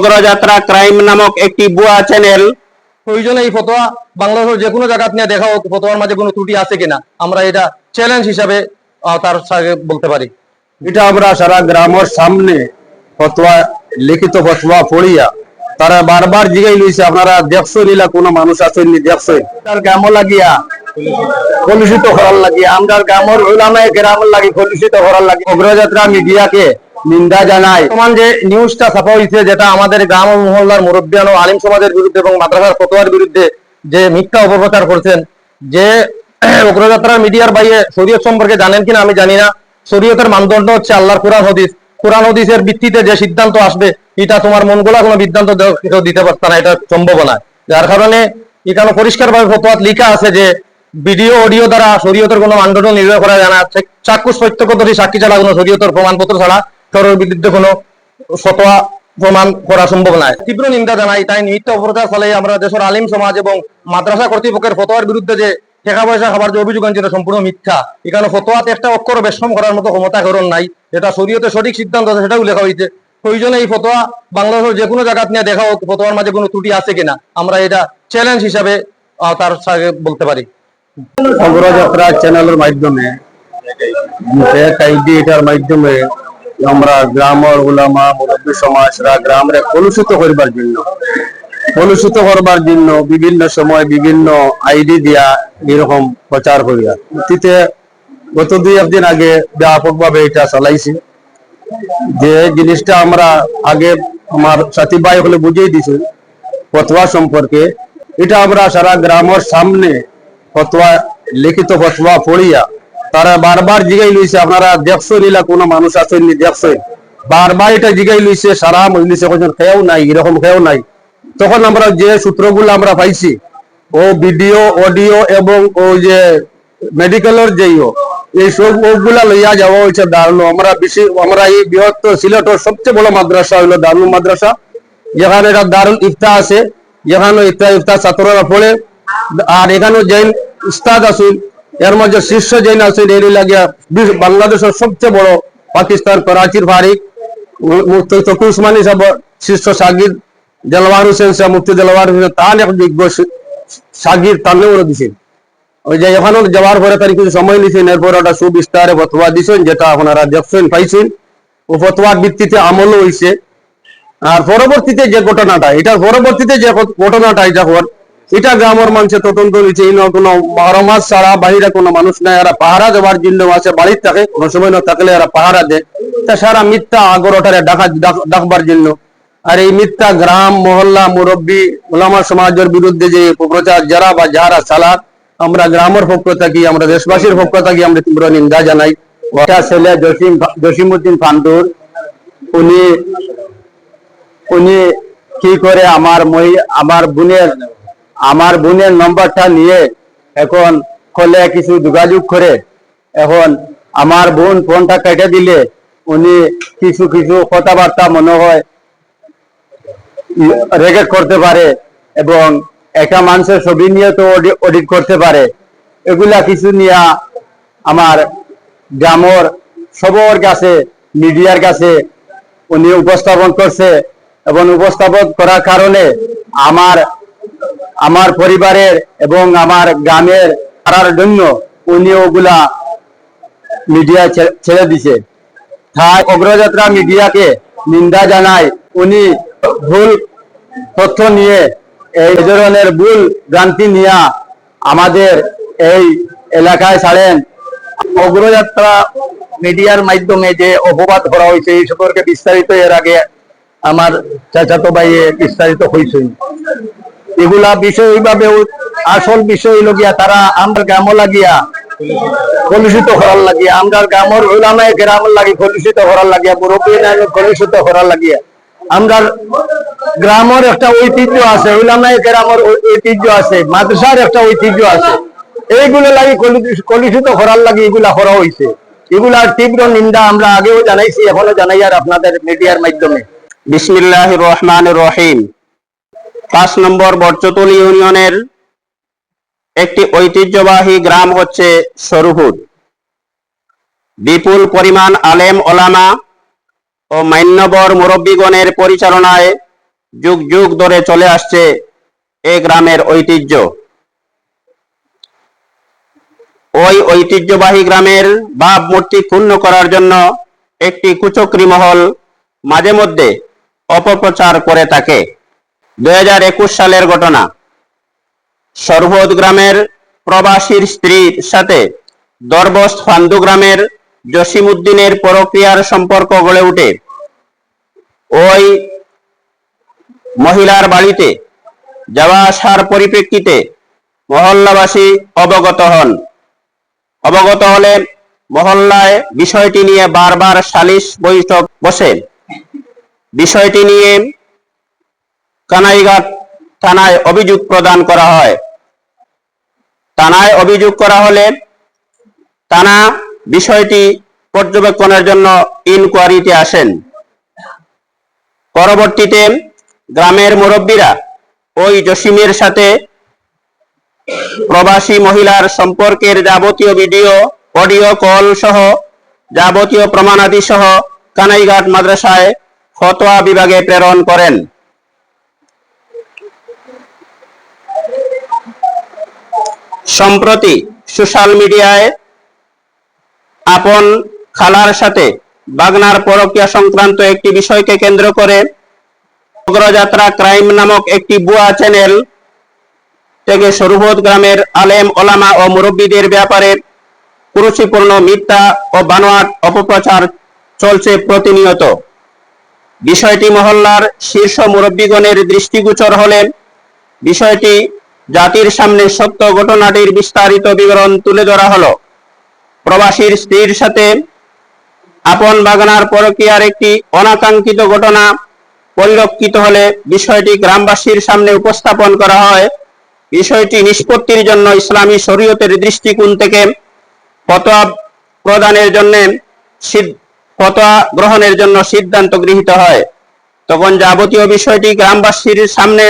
অগ্রযাত্রা ক্রাইম নামক একটি বুয়া চ্যানেল প্রয়োজনে এই ফতোয়া বাংলাদেশের যে কোনো জায়গা নিয়ে দেখা হোক ফতোয়ার মাঝে কোনো ত্রুটি আছে কিনা আমরা এটা চ্যালেঞ্জ হিসাবে তার সাথে বলতে পারি। এটা আমরা সারা গ্রামের সামনে ফতোয়া লিখিত ফতোয়া পড়িয়া তারা বারবার জিগাই লইছে আপনারা দেখছ নিলা কোন মানুষ আসেননি দেখছ তার গ্রাম লাগিয়া কলুষিত করার লাগিয়া আমরা গ্রামের ওলামায় গ্রামের লাগি কলুষিত করার লাগি। অগ্রযাত্রা মিডিয়াকে নিন্দা জানাই বর্তমান যে নিউজটা ছাপা হয়েছে যেটা আমাদের গ্রাম ও মহল্লার মুরব্বিয়ান ও আলিম সমাজের বিরুদ্ধে এবং মাদ্রাসার ফতোয়ার বিরুদ্ধে যে মিথ্যা অপপ্রচার করছেন, যে অগ্রযাত্রার মিডিয়ার বাইরে শরীয়ত সম্পর্কে জানেন কিনা আমি জানি না। শরীয়তের মানদণ্ড হচ্ছে আল্লাহর কোরআন হদিস। কোরআন হদিসের ভিত্তিতে যে সিদ্ধান্ত আসবে, এটা তোমার মন গোলা কোনো সিদ্ধান্ত কেউ দিতে পারত না, এটা সম্ভব না। যার কারণে এখানে পরিষ্কারভাবে ফতোয়াত লিখা আছে যে, ভিডিও, অডিও দ্বারা শরীয়তের কোনো মানদণ্ড নির্ণয় করা যায় না। চাক্ষুষ প্রত্যক্ষদর্শী সাক্ষী ছাড়া কোনো শরীয়তের প্রমাণপত্র ছাড়া কারোর বিরুদ্ধে কোনো ফতোয়া প্রমাণ করা সম্ভব নয় তীব্র নিন্দা জানাই, তাই নিমিত্ত অপপ্রচার ফলে আমরা দেশের আলিম সমাজ এবং মাদ্রাসা কর্তৃপক্ষের ফতোয়ার বিরুদ্ধে যে টাকা পয়সা খাবার যে অভিযোগ আনছে এটা সম্পূর্ণ মিথ্যা। এখানে ফতোয়াতে একটা অক্ষর বেশম করার মতো ক্ষমতা কারণ নাই। যেটা শরীয়তে সঠিক সিদ্ধান্ত আছে সেটাও লেখা হয়েছে। প্রয়োজনে এই ফতোয়া বাংলাদেশের যে কোনো জায়গা নিয়ে দেখা হোক, ফতোয়ার মাঝে কোনো ত্রুটি আছে কিনা। আমরা এটা চ্যালেঞ্জ হিসাবে তার সাথে বলতে পারি। চ্যানেলের মাধ্যমে মাধ্যমে আমরা গ্রামের উলামা, মুরব্বী সমাজরা গ্রামরে কলুষিত করবার জন্য, কলুষিত করবার জন্য বিভিন্ন সময় বিভিন্ন আইডি দিয়া এরকম প্রচার করিয়া। অতীতে গত দুই একদিন আগে ব্যাপকভাবে এটা চালাইছি। যে জিনিসটা আমরা আগে আমার সাথী ভাই হলে বুঝিয়ে দিছি, ফতোয়া সম্পর্কে, এটা আমরা সারা গ্রামের সামনে ফতোয়া, লিখিত ফতোয়া পড়িয়া তারা বারবার জিগাই লইছে, আপনারা দেখছ নিলা কোনো মানুষ আসেননি দেখছ বারবার এটা জিগাই লইছে, সারা মজলিসে কোন খেয়েও নাই, এরকম খেয়েও নাই। তখন আমরা যে সূত্রগুলো আমরা পাইছি, ও ভিডিও, অডিও এবং ওই যে মেডিকেলের যেইও এই সব ওগুলা লইয়া যাওয়া হয়েছে দারুল আমরা বেশি, আমরা এই বৃহত্তর সিলেটের সবচেয়ে বড় মাদ্রাসা হইল দারুল মাদ্রাসা। যেখানে এটা দারুল ইফতা আছে। যেখানে ইফতা ইফতা ছাত্ররা পড়ে। আর এখানেও জৈন উস্তাদ আসুন এর মধ্যে শীর্ষ জৈন আসুন এর লাগিয়া বাংলাদেশের সবচেয়ে বড় পাকিস্তান করাচির ফারিক মুফতি তকি উসমানী শীর্ষ সাগির দেলওয়ার হোসেন সাহেব মুফতি দেলওয়ার হোসেন তার এক বিজ্ঞ সাগির তানেও দিছেন ওই যে এখনও যাওয়ার পরে তার কিছু সময় নিছেন এরপর ওটা সুবিস্তারে ফতোয়া দিছেন, যেটা আপনারা দেখছেন, পাইছেন। ও ফতোয়ার ভিত্তিতে আমলও হয়েছে আর পরবর্তীতে যে ঘটনাটা, এটার পরবর্তীতে যে ঘটনাটা, এটা এটা গ্রামের মানুষের তদন্ত নিচ্ছে এই কোনো বারো মাস ছাড়া বাইরে কোনো মানুষ নাই। এরা পাহারা দেওয়ার জন্য আছে বাড়ির থাকে, কোনো সময় না থাকলে এরা পাহারা দেয়। তা সারা মিথ্যা আগরটারে ডাকা ডাকবার জন্য। আর এই মিথ্যা গ্রাম, মহল্লা, মুরব্বী, ওলামা সমাজের বিরুদ্ধে যে প্রচার, যারা বা যারা চালাক, আমরা গ্রামের পক্ষ থাকি, আমরা দেশবাসীর পক্ষ থাকি, আমরা তীব্র নিন্দা জানাই। ওটা ছেলে জসিম জসিমুদ্দিন ফান্ডুর উনি উনি কি করে আমার মই, আমার বোনের আমার বোনের নম্বরটা নিয়ে এখন কলে কিছু যোগাযোগ করে এখন আমার বোন ফোনটা কেটে দিলে উনি কিছু কিছু কথাবার্তা মনে হয় রেকর্ড করতে পারে এবং একটা মানুষের ছবি নিয়ে তো অডিট করতে পারে। এগুলা কিছু নিয়ে আমার গ্রামের সবার কাছে, মিডিয়ার কাছে উনি উপস্থাপন করছে এবং উপস্থাপন করার কারণে আমার আমার পরিবারের এবং আমার গ্রামের করার জন্য উনি ওগুলা মিডিয়া ছেড়ে দিছে। তাই অগ্রযাত্রা মিডিয়াকে নিন্দা জানায় উনি ভুল তথ্য নিয়ে, এই ধরনের ভুল ভ্রান্তি নিয়ে আমাদের এই এলাকায় ছাড়েন। অগ্রযাত্রা মিডিয়ার মাধ্যমে যে অপবাদ করা হয়েছে, এই সম্পর্কে বিস্তারিত এর আগে আমার চাচাতো ভাই বিস্তারিত হয়েছে। এগুলা বিষয় এইভাবে আসল বিষয় হইল গিয়া তারা আমরা গ্রাম লাগিয়া কলুষিত করার লাগিয়া আমরা গ্রামের ওলামায় গ্রাম লাগি কলুষিত করার লাগিয়া, মুরব্বী কলুষিত করার লাগিয়া। আমরা গ্রামের একটা ঐতিহ্য আছে ওলামায় গ্রামের ঐতিহ্য আছে, মাদ্রাসার একটা ঐতিহ্য আছে। এইগুলো লাগি কলু- কলুষিত করার লাগি এগুলা করা হয়েছে এগুলার তীব্র নিন্দা আমরা আগেও জানাইছি, এখনও জানাই আর আপনাদের মিডিয়ার মাধ্যমে। বিসমিল্লাহ রহমান রহিম। পাঁচ নম্বর বর্চতুল ইউনিয়নের একটি ঐতিহ্যবাহী গ্রাম হচ্ছে সরুহুদ। বিপুল পরিমাণ আলেম, ওলামা ও মান্যবর মুরব্বীগণের পরিচালনায় যুগ যুগ ধরে চলে আসছে এ গ্রামের ঐতিহ্য। ওই ঐতিহ্যবাহী গ্রামের ভাব মূর্তি ক্ষুণ্ণ করার জন্য একটি কুচক্রী মহল মাঝে মধ্যে অপপ্রচার করে থাকে। দু হাজার একুশ সালের ঘটনা। সরহদ গ্রামের প্রবাসীর স্ত্রীর সাথে দরবস্ত ফান্দু গ্রামের জসিমউদ্দিনের পরক্রিয়ার সম্পর্ক গড়ে ওঠে। ওই মহিলার বাড়িতে যাওয়া আসার পরিপ্রেক্ষিতে মহল্লাবাসী অবগত হন। অবগত হলে মহল্লায় বিষয়টি নিয়ে বারবার সালিশ বৈঠক বসে। বিষয়টি নিয়ে কানাইঘাট থানায় অভিযোগ প্রদান করা হয়। থানায় অভিযোগ করা হলে থানা বিষয়টি পর্যবেক্ষণের জন্য ইনকোয়ারিতে আসেন। পরবর্তীতে গ্রামের মুরব্বীরা ওই জসিমের সাথে প্রবাসী মহিলার সম্পর্কের যাবতীয় ভিডিও, অডিও কল সহ যাবতীয় প্রমাণাদি সহ কানাইঘাট মাদ্রাসায় ফতোয়া বিভাগে প্রেরণ করেন। সম্প্রতি সোশ্যাল মিডিয়ায় আপন খালার সাথে বাগনার পরকিয়া সংক্রান্ত একটি বিষয়কে কেন্দ্র করে অগ্রযাত্রা ক্রাইম নামক একটি বুয়া চ্যানেল থেকে সরুবোধ গ্রামের আলেম, ওলামা ও মুরব্বীদের ব্যাপারে কুরুচিপূর্ণ মিথ্যা ও বানোয়াট অপপ্রচার চলছে প্রতিনিয়ত। বিষয়টি মহল্লার শীর্ষ মুরব্বীগণের দৃষ্টিগোচর হলেন বিষয়টি জাতির সামনে সত্য ঘটনাটির বিস্তারিত বিবরণ তুলে ধরা হলো। প্রবাসীর স্ত্রীর সাথে আপন বাগানার পরকীয়ার একটি অনাকাঙ্ক্ষিত ঘটনা পরিলক্ষিত হলে বিষয়টি গ্রামবাসীর সামনে উপস্থাপন করা হয়। বিষয়টি নিষ্পত্তির জন্য ইসলামী শরীয়তের দৃষ্টিকোণ থেকে ফতোয়া প্রদানের জন্য ফতোয়া গ্রহণের জন্য সিদ্ধান্ত গৃহীত হয়। তখন যাবতীয় বিষয়টি গ্রামবাসীর সামনে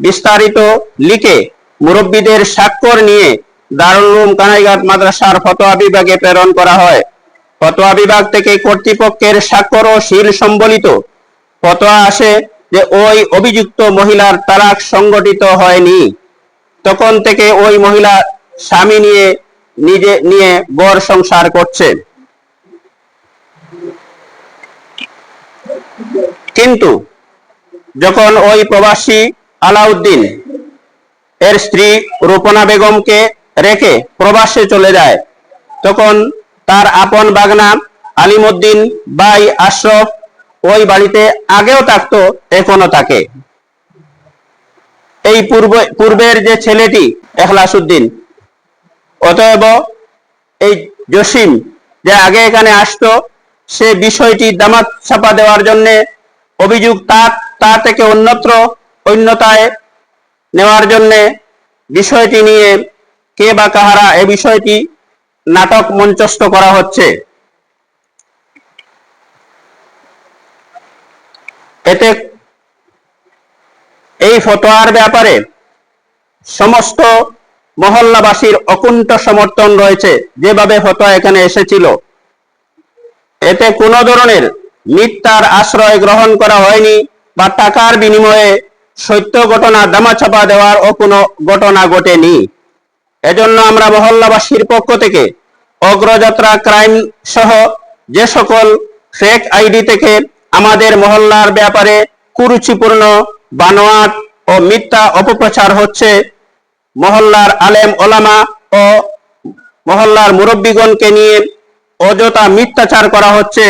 বিস্তারিত লিখে মুরব্বীদের স্বাক্ষর নিয়ে দারুল উলুম কানাইঘাট মাদ্রাসার ফতোয়া বিভাগে প্রেরণ করা হয়। ফতোয়া বিভাগ থেকে কর্তৃপক্ষের স্বাক্ষর ও শিল সম্বলিত। ফতোয়া আসে যে ওই অভিযুক্ত মহিলার তালাক সংগঠিত হয়নি। তখন থেকে ওই মহিলা স্বামী নিয়ে, নিজে নিয়ে গড় সংসার করছে। কিন্তু যখন ওই প্রবাসী আলাউদ্দিন। এর স্ত্রী রূপনা বেগমকে রেখে প্রবাসে চলে যায়। তখন তার আপন বাগনা আলিমুদ্দিন বাই আশরফ ওই বাড়িতে আগেও থাকতো এখনও থাকে। এই পূর্বে, পূর্বের যে ছেলেটি এখলাসুদ্দিন, অতএব এই জসিম যে আগে এখানে আসতো, সে বিষয়টি দামাত ছাপা দেওয়ার জন্য অভিযোগ তার তা থেকে অন্যত্র অন্যতায় নেওয়ার জন্য বিষয়টি নিয়ে কে বা কাহারা এ বিষয়টি নাটক মঞ্চস্থ করা হচ্ছে। এতে এই ফতোয়ার ব্যাপারে সমস্ত মহল্লাবাসীর অকুণ্ঠ সমর্থন রয়েছে, যেভাবে ফতোয়া এখানে এসেছিল। এতে কোনো ধরনের মিথ্যার আশ্রয় গ্রহণ করা হয়নি বা টাকার বিনিময়ে সত্য ঘটনা দামাচাপা দেওয়ার ও কোনো ঘটনা ঘটেনি। এজন্য আমরা মহল্লাবাসীর পক্ষ থেকে অগ্রযাত্রা ক্রাইম সহ যে সকল ফেক আইডি থেকে আমাদের মহল্লার ব্যাপারে কুরুচিপূর্ণ, বানোয়াট ও মিথ্যা অপপ্রচার হচ্ছে মহল্লার আলেম ওলামা ও মহল্লার মুরব্বীগণকে নিয়ে অযথা মিথ্যাচার করা হচ্ছে।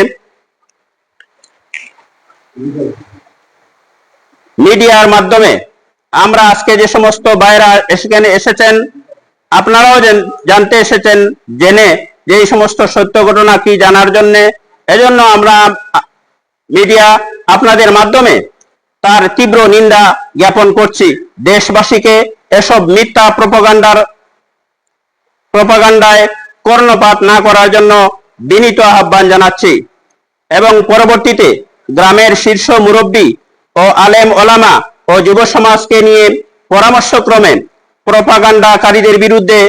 মিডিয়ার মাধ্যমে। আমরা আজকে যে সমস্ত বাইরা এখানে এসেছেন, আপনারাও জানতে এসেছেন, জেনে যে সমস্ত সত্য ঘটনা কি জানার জন্য। এজন্য আমরা মিডিয়া আপনাদের মাধ্যমে তার তীব্র নিন্দা জ্ঞাপন করছি। দেশবাসীকে এসব মিথ্যা প্রপাগান্ডার, প্রপাগান্ডায় কর্ণপাত না করার জন্য বিনীত আহ্বান জানাচ্ছি। এবং পরবর্তীতে গ্রামের শীর্ষ মুরব্বী ও আলেম ওলামা ও যুব সমাজকে নিয়ে পরামর্শক্রমে প্রপাগান্ডাকারীদের বিরুদ্ধে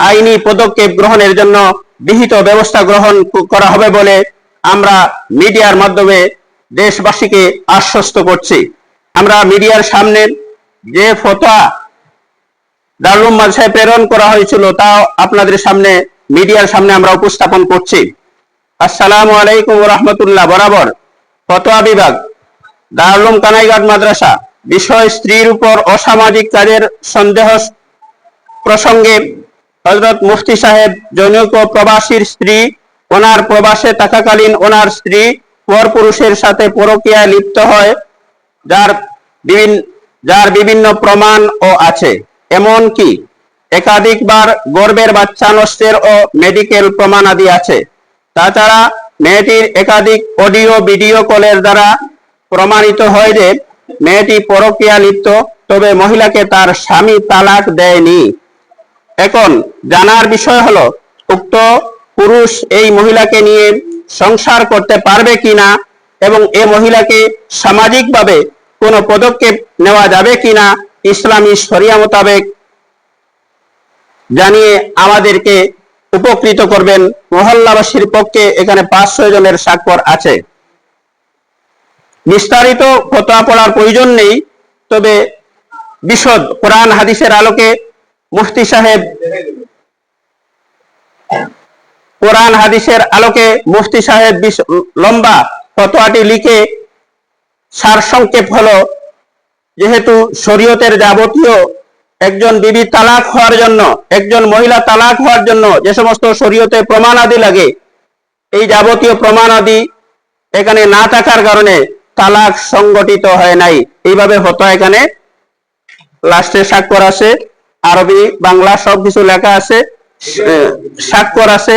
আইনি পদক্ষেপ গ্রহণের জন্য বিহিত ব্যবস্থা গ্রহণ করা হবে বলে আমরা মিডিয়ার মাধ্যমে দেশবাসীকে আশ্বস্ত করছি। আমরা মিডিয়ার সামনে যে ফতোয়া দারুল মাদ্রাসায় প্রেরণ করা হয়েছিল তা আপনাদের সামনে, মিডিয়ার সামনে আমরা উপস্থাপন করছি। আসসালামু আলাইকুম রহমতুল্লাহ, বরাবর। ফতোয়া বিভাগ দারুলুম কানাইঘাট মাদ্রাসা, বিষয় স্ত্রীর উপর অসামাজিক কাজের সন্দেহ প্রসঙ্গে হজরত মুফতি সাহেব জনৈক প্রবাসীর স্ত্রী, ওনার প্রবাসে থাকাকালীন ওনার স্ত্রী পর পুরুষের সাথে পরকীয়ায় লিপ্ত হয়, যার বিভিন্ন যার বিভিন্ন প্রমাণ ও আছে। এমন কি? একাধিকবার গর্ভের বাচ্চা নষ্টের ও মেডিকেল প্রমাণাদি আছে। তাছাড়া মেয়েটির একাধিক অডিও, ভিডিও কলের দ্বারা প্রমাণিত হয় যে মেয়েটি পরকীয়া লিপ্ত, তবে মহিলাকে তার স্বামী তালাক দেয়নি। এখন জানার বিষয় হলো, উক্ত পুরুষ এই মহিলাকে নিয়ে সংসার করতে পারবে কিনা এবং এ মহিলাকে সামাজিকভাবে কোনো পদক্ষেপ নেওয়া যাবে কিনা ইসলামী শরিয়া মোতাবেক জানিয়ে আমাদেরকে উপকৃত করবেন। মহল্লাবাসীর পক্ষে এখানে পাঁচশো জনের স্বাক্ষর আছে। বিস্তারিত ফতোয়া পড়ার প্রয়োজন নেই, তবে বিশদ কোরআন হাদিসের আলোকে মুফতি সাহেব কোরআন হাদিসের আলোকে মুফতি সাহেব লম্বা ফতোয়াটি লিখে সারসংক্ষেপ হলো, যেহেতু শরীয়তের যাবতীয় একজন বিবি তালাক হওয়ার জন্য, একজন মহিলা তালাক হওয়ার জন্য যে সমস্ত শরীয়তে প্রমাণাদি লাগে, এই যাবতীয় প্রমাণাদি এখানে না থাকার কারণে তালাক সংগঠিত হয় নাই। এইভাবে হতো এখানে। লাস্টে স্বাক্ষর আছে। আরবি, বাংলা সবকিছু লেখা আছে। স্বাক্ষর আছে।